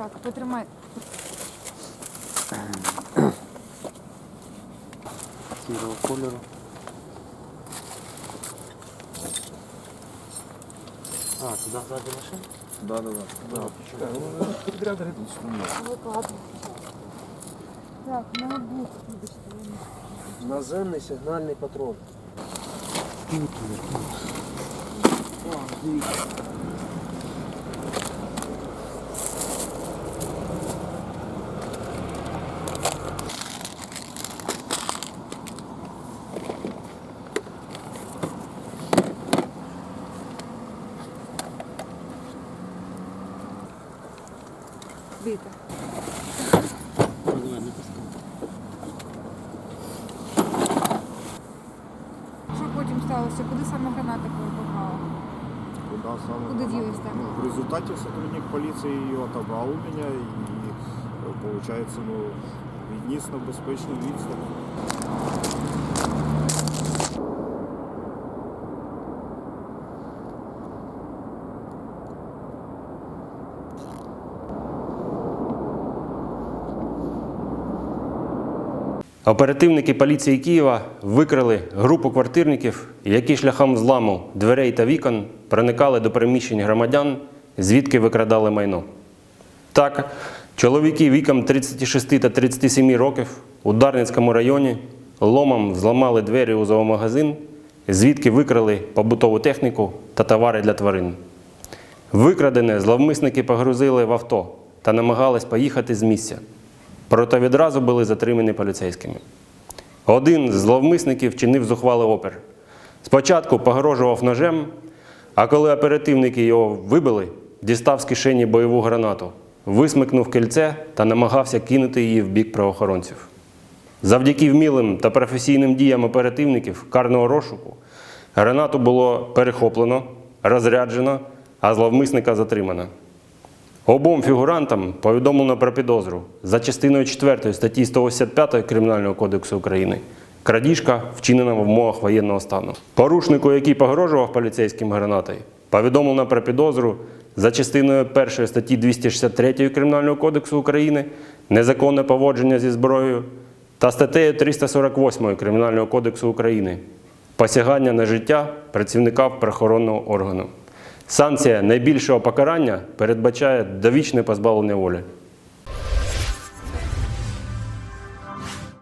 Так, потримай. Сірого кольору. А, туди ззаді машина? Да, да, да. да. Підряд грибуть сумно. Викладу. Так, ноутбук, вибачте. я не- Наземний сигнальний патрон. Віта. Що потім сталося? Куди саме граната попала? Куда саме? Куди ділись там? Ну, в результате сотрудник полиции ее отобрал у меня и, э, получается, ну, відніс на безпечну Оперативники поліції Києва викрили групу квартирників, які шляхом зламу дверей та вікон проникали до приміщень громадян, звідки викрадали майно. Так, чоловіки віком 36 та 37 років у Дарницькому районі ломом зламали двері у зоомагазин, звідки викрали побутову техніку та товари для тварин. Викрадене зловмисники погрузили в авто та намагались поїхати з місця. Проте відразу були затримані поліцейськими. Один з зловмисників чинив зухвалий опір. Спочатку погрожував ножем, а коли оперативники його вибили, дістав з кишені бойову гранату, висмикнув кільце та намагався кинути її в бік правоохоронців. Завдяки вмілим та професійним діям оперативників карного розшуку гранату було перехоплено, розряджено, а зловмисника затримано. Обом фігурантам повідомлено про підозру за частиною 4 статті 185 Кримінального кодексу України. Крадіжка вчинена в умовах воєнного стану. Порушнику, який погрожував поліцейським гранатою, повідомлено про підозру за частиною 1 статті 263 Кримінального кодексу України незаконне поводження зі зброєю та статтею 348 Кримінального кодексу України посягання на життя працівника правоохоронного органу. Санкція найбільшого покарання передбачає довічне позбавлення волі.